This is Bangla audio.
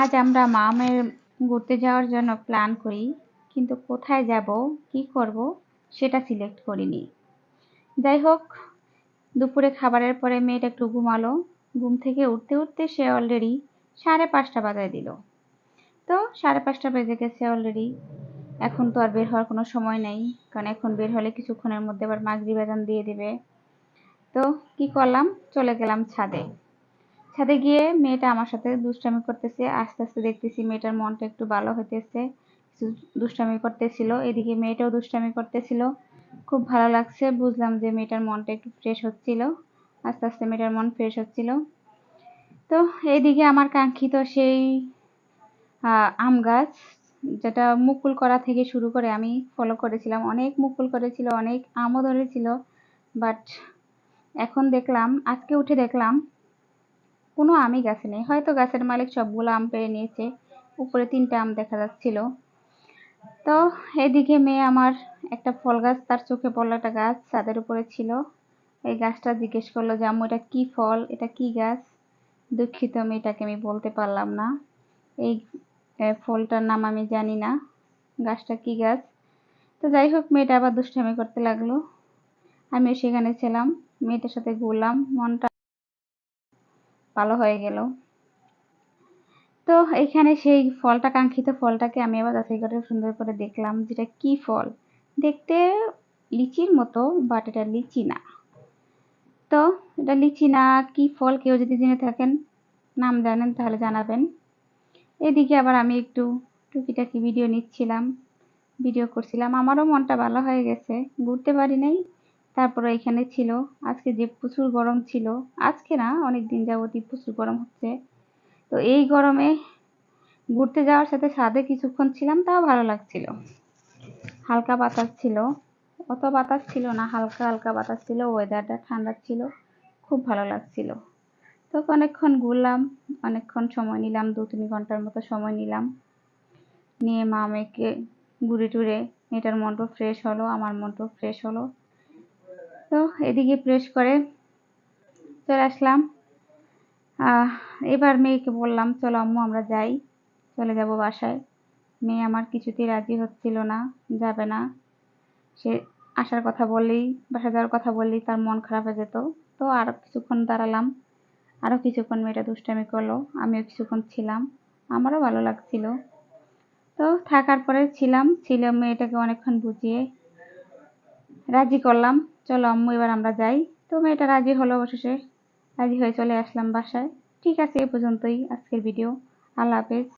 আজ আমরা মামের ঘুরতে যাওয়ার জন্য প্ল্যান করি, কিন্তু কোথায় যাব, কি করব, সেটা সিলেক্ট করিনি। যাই হোক, দুপুরে খাবারের পরে মেয়েটা একটু ঘুমালো। ঘুম থেকে উঠতে উঠতে সে অলরেডি সাড়ে পাঁচটা বাজায় দিল। তো সাড়ে পাঁচটা বেজে গেছে অলরেডি এখন তো আর বের হওয়ার কোনো সময় নেই, কারণ এখন বের হলে কিছুক্ষণের মধ্যে আবার মাগরি বাজান দিয়ে দেবে। তো কি করলাম? চলে গেলাম ছাদে। ছাদে গিয়ে মেয়েটা আমার সাথে দুষ্টামি করতেছে, আস্তে আস্তে দেখতেছি মেয়েটার মনটা একটু ভালো হইতেছে দুষ্টামি করতেছিল, এদিকে মেয়েটাও দুষ্টামি করতেছিল। খুব ভালো লাগছে, বুঝলাম যে মেয়েটার মনটা একটু ফ্রেশ হচ্ছিল, আস্তে আস্তে মেয়েটার মন ফ্রেশ হচ্ছিল। তো এইদিকে আমার কাঙ্ক্ষিত সেই আম গাছ, যেটা মুকুল করা থেকে শুরু করে আমি ফলো করেছিলাম। অনেক মুকুল করেছিল, অনেক আমও ধরেছিল বাট এখন দেখলাম, আজকে উঠে দেখলাম কোনো আমই গাছে নেই। হয়তো গাছের মালিক সবগুলো আম পেরে নিয়েছে। উপরে তিনটা আম দেখা যাচ্ছিল। তো এদিকে মেয়ে আমার একটা ফল গাছ, তার চোখে পড়ল একটা গাছ, ছাদের উপরে ছিল। এই গাছটা জিজ্ঞেস করল যে, আম্মু, এটা কি ফল? এটা কি গাছ? দুঃখিত মেয়েটাকে আমি বলতে পারলাম না। এই ফলটার নাম আমি জানি না। গাছটা কি গাছ? তো যাই হোক, মেয়েটা আবার দুষ্টামি করতে লাগল। আমিও সেখানে ছিলাম। মেয়েটার সাথে ঘুরলাম। মনটা ভালো হয়ে গেল। তো এখানে সেই ফলটা, কাঙ্ক্ষিত ফলটাকে আমি আবার যাচাই করে সুন্দর করে দেখলাম যেটা কি ফল। দেখতে লিচির মতো বাট এটা লিচি না। তো এটা লিচি না, কি ফল কেউ যদি জেনে থাকেন, নাম জানেন তাহলে জানাবেন। এদিকে আবার আমি একটু টুকিটাকি ভিডিও নিচ্ছিলাম ভিডিও করছিলাম। আমারও মনটা ভালো হয়ে গেছে, ঘুরতে পারি নাই। তারপরে এখানে ছিল, আজকে যে প্রচুর গরম ছিল, আজকে না অনেক দিন যাবতই প্রচুর গরম হচ্ছে। তো এই গরমে ঘুরতে যাওয়ার সাথে সাথে কিছুক্ষণ ছিলাম, তাও ভালো লাগছিল। হালকা বাতাস ছিল, অত বাতাস ছিল না, হালকা হালকা বাতাস ছিল ওয়েদারটা ঠান্ডা ছিল, খুব ভালো লাগছিল। তো অনেকক্ষণ ঘুরলাম, অনেকক্ষণ সময় নিলাম দু তিন ঘণ্টার মতো সময় নিলাম। নিয়ে মা মেয়েকে ঘুরে টুরে, মেয়েটার মনটাও ফ্রেশ হলো, আমার মনটাও ফ্রেশ হলো। তো এদিকে প্রেস করে চলে আসলাম। এবার মেয়েকে বললাম, চলো আম্মু, আমরা যাই। চলে যাব বাসায়। মেয়ে আমার কিছুতেই রাজি হচ্ছিল না, যাবে না। সে আসার কথা বললেই, বাসা যাওয়ার কথা বললেই তার মন খারাপ হয়ে যেত। তো আরও কিছুক্ষণ দাঁড়ালাম। আরও কিছুক্ষণ মেয়েটা দুষ্টামি করল, আমিও কিছুক্ষণ ছিলাম। আমারও ভালো লাগছিল। তো থাকার পরে ছিলাম ছিল মেয়েটাকে অনেকক্ষণ বুঝিয়ে রাজি করলাম। চলো আম্মু, এবার আমরা যাই। তো মেয়েটা রাজি হলো অবশেষে। রাজি হয়ে চলে আসলাম বাসায়। ঠিক আছে, এ পর্যন্তই আজকের ভিডিও আল্লাহ হাফেজ।